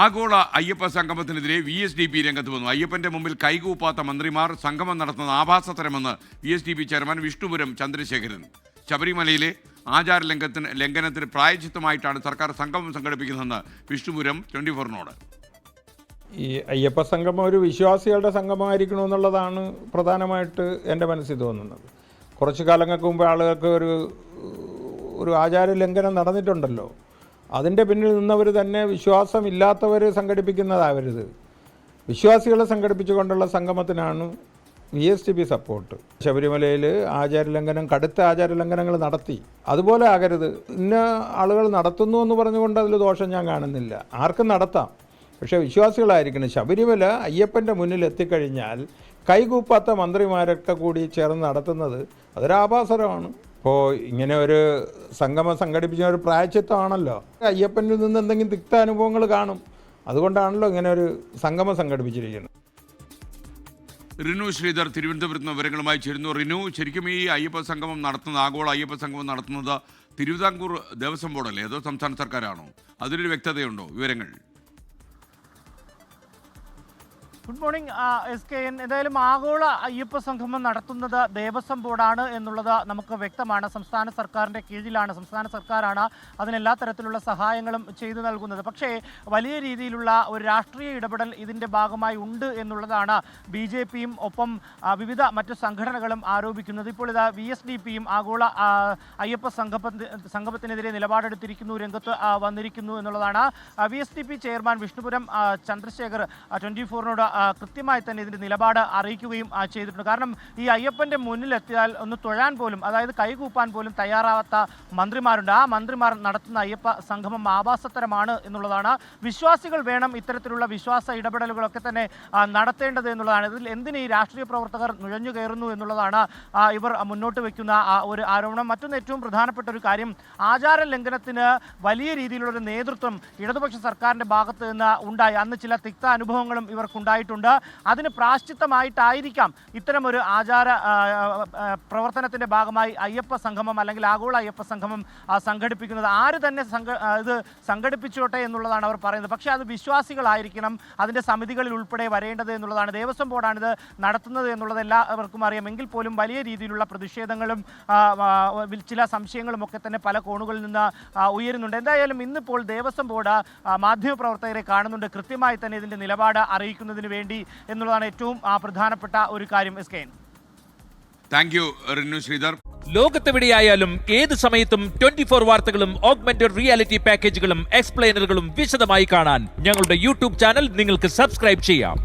ആഗോള അയ്യപ്പ സംഗമത്തിനെതിരെ V S D P രംഗത്ത് വന്നു. അയ്യപ്പന്റെ മുമ്പിൽ കൈകൂപ്പാത്ത മന്ത്രിമാർ സംഗമം നടത്തുന്നത് ആഭാസത്തരമെന്ന് V S D P chairman Vishnupuram Chandrasekharan. ശബരിമലയിലെ ആചാര ലംഘനത്തിന് ലംഘനത്തിന് പ്രായച്ചിത്തമായിട്ടാണ് സർക്കാർ സംഗമം സംഘടിപ്പിക്കുന്നതെന്ന് വിഷ്ണുപുരം ട്വന്റി ഫോറിനോട് ഈ അയ്യപ്പ സംഗമം ഒരു വിശ്വാസികളുടെ സംഗമമായിരിക്കണമെന്നുള്ളതാണ് പ്രധാനമായിട്ട് എന്റെ മനസ്സിൽ തോന്നുന്നത്. കുറച്ച് കാലങ്ങൾക്ക് മുമ്പ് ആളുകൾക്ക് ഒരു ഒരു ആചാര ലംഘനം നടന്നിട്ടുണ്ടല്ലോ. അതിന്റെ പിന്നിൽ നിന്നവർ തന്നെ വിശ്വാസമില്ലാത്തവർ സംഘടിപ്പിക്കുന്നതാവരുത് വിശ്വാസികളെ സംഘടിപ്പിച്ചുകൊണ്ടുള്ള സംഗമത്തിനാണ് V S T P support. ശബരിമലയിൽ ആചാരലംഘനം കടുത്ത ആചാരലംഘനങ്ങൾ നടത്തി. അതുപോലെ ആകരുത്. ഇന്ന ആളുകൾ നടത്തുന്നു എന്ന് പറഞ്ഞുകൊണ്ട് അതിൽ ദോഷം ഞാൻ കാണുന്നില്ല. ആർക്കും നടത്താം. പക്ഷേ വിശ്വാസികളായിരിക്കണം. ശബരിമല അയ്യപ്പന്റെ മുന്നിൽ എത്തിക്കഴിഞ്ഞാൽ കൈകൂപ്പാത്ത മന്ത്രിമാരൊക്കെ കൂടി ചേർന്ന് നടത്തുന്നത് അതൊരു ആഭാസരമാണ് ഇപ്പോൾ ഇങ്ങനെ ഒരു സംഗമം സംഘടിപ്പിച്ച ഒരു പ്രായച്ചിത്തമാണല്ലോ അയ്യപ്പനിൽ നിന്ന് എന്തെങ്കിലും തിക്ത അനുഭവങ്ങൾ കാണും. അതുകൊണ്ടാണല്ലോ ഇങ്ങനെ ഒരു സംഗമം സംഘടിപ്പിച്ചിരിക്കുന്നത്. റിനു ശ്രീധർ തിരുവനന്തപുരത്ത് നിന്ന് വിവരങ്ങളുമായി ചേരുന്നു. റിനു ശരിക്കും ഈ അയ്യപ്പ സംഗമം നടത്തുന്നത് ആഗോള അയ്യപ്പ സംഗമം നടത്തുന്നത് തിരുവിതാംകൂർ ദേവസ്വം ബോർഡല്ലേ? അതോ സംസ്ഥാന സർക്കാരാണോ? അതിലൊരു വ്യക്തതയുണ്ടോ? വിവരങ്ങൾ. Good morning S K N എന്തായാലും ആഗോള അയ്യപ്പ സംഗമം നടത്തുന്നത് ദേവസ്വം ബോർഡാണ് എന്നുള്ളത് നമുക്ക് വ്യക്തമാണ്. സംസ്ഥാന സർക്കാരിന്റെ കീഴിലാണ്. സംസ്ഥാന സർക്കാരാണ് അതിന് എല്ലാ തരത്തിലുള്ള സഹായങ്ങളും ചെയ്തു നൽകുന്നത്. പക്ഷേ വലിയ രീതിയിലുള്ള ഒരു രാഷ്ട്രീയ ഇടപെടൽ ഇതിന്റെ ഭാഗമായി ഉണ്ട് എന്നുള്ളതാണ് ബി ജെ പിയും ഒപ്പം വിവിധ മറ്റു സംഘടനകളും ആരോപിക്കുന്നത്. ഇപ്പോൾ ഇതാ വി എസ് ഡി പിയും ആഗോള അയ്യപ്പ സംഗമത്തി സംഗമത്തിനെതിരെ നിലപാടെടുത്തിരിക്കുന്നു രംഗത്ത് വന്നിരിക്കുന്നു എന്നുള്ളതാണ്. V S D P chairman Vishnupuram Chandrasekhar twenty ഫോറിനോട് കൃത്യമായി തന്നെ ഇതിന്റെ നിലപാട് അറിയിക്കുകയും ചെയ്തിട്ടുണ്ട്. കാരണം ഈ അയ്യപ്പന്റെ മുന്നിലെത്തിയാൽ ഒന്ന് തൊഴാൻ പോലും അതായത് കൈകൂപ്പാൻ പോലും തയ്യാറാവാത്ത മന്ത്രിമാരുണ്ട്. ആ മന്ത്രിമാർ നടത്തുന്ന അയ്യപ്പ സംഗമം ആഭാസത്തരമാണ് എന്നുള്ളതാണ്. വിശ്വാസികൾ വേണം ഇത്തരത്തിലുള്ള വിശ്വാസ ഇടപെടലുകളൊക്കെ തന്നെ നടത്തേണ്ടത് എന്നുള്ളതാണ്. ഇതിൽ എന്തിന് ഈ രാഷ്ട്രീയ പ്രവർത്തകർ നുഴഞ്ഞു കയറുന്നു എന്നുള്ളതാണ് ഇവർ മുന്നോട്ട് വയ്ക്കുന്ന ഒരു ആരോപണം. മറ്റൊന്ന് ഏറ്റവും പ്രധാനപ്പെട്ട ഒരു കാര്യം ആചാര ലംഘനത്തിന് വലിയ രീതിയിലുള്ള നേതൃത്വം ഇടതുപക്ഷ സർക്കാരിന്റെ ഭാഗത്ത് നിന്ന് ഉണ്ടായി. അന്ന് ചില തിക്ത അനുഭവങ്ങളും ഇവർക്കുണ്ടായിട്ടുണ്ട് അതിന് പ്രാശ്ചിത്തമായിട്ടായിരിക്കാം ഇത്തരമൊരു ആചാര ആ, ആ, പ്രവർത്തനത്തിന്റെ ഭാഗമായി അയ്യപ്പ സംഗമം അല്ലെങ്കിൽ ആഗോള അയ്യപ്പ സംഗമം സംഘടിപ്പിക്കുന്നത്. ആര് തന്നെ സംഘ ഇത് സംഘടിപ്പിച്ചോട്ടെ എന്നുള്ളതാണ് അവർ പറയുന്നത്. പക്ഷേ അത് വിശ്വാസികളായിരിക്കണം അതിന്റെ സമിതികളിൽ ഉൾപ്പെടെ വരേണ്ടത് എന്നുള്ളതാണ്. ദേവസ്വം ബോർഡാണിത് നടത്തുന്നത് എന്നുള്ളത് എല്ലാവർക്കും അറിയാം. എങ്കിൽ പോലും വലിയ രീതിയിലുള്ള പ്രതിഷേധങ്ങളും ചില സംശയങ്ങളും ഒക്കെ തന്നെ പല കോണുകളിൽ നിന്ന് ഉയരുന്നുണ്ട്. എന്തായാലും ഇന്നിപ്പോൾ ദേവസ്വം ബോർഡ് മാധ്യമപ്രവർത്തകരെ കാണുന്നുണ്ട്. കൃത്യമായി തന്നെ ഇതിന്റെ നിലപാട് അറിയിക്കുന്നതിന് വേണ്ടി എന്നുള്ളതാണ് ഏറ്റവും ആ, പ്രധാനപ്പെട്ട ഒരു കാര്യം S K N. Thank you Rinu Sreedhar. ലോകത്തെവിടെയായാലും ഏത് സമയത്തും ട്വന്റി ഫോർ വാർത്തകളും ഓഗ്മെന്റഡ് റിയാലിറ്റി പാക്കേജുകളും എക്സ്പ്ലെയിനറുകളും വിശദമായി കാണാൻ ഞങ്ങളുടെ യൂട്യൂബ് ചാനൽ നിങ്ങൾക്ക് സബ്സ്ക്രൈബ് ചെയ്യാം.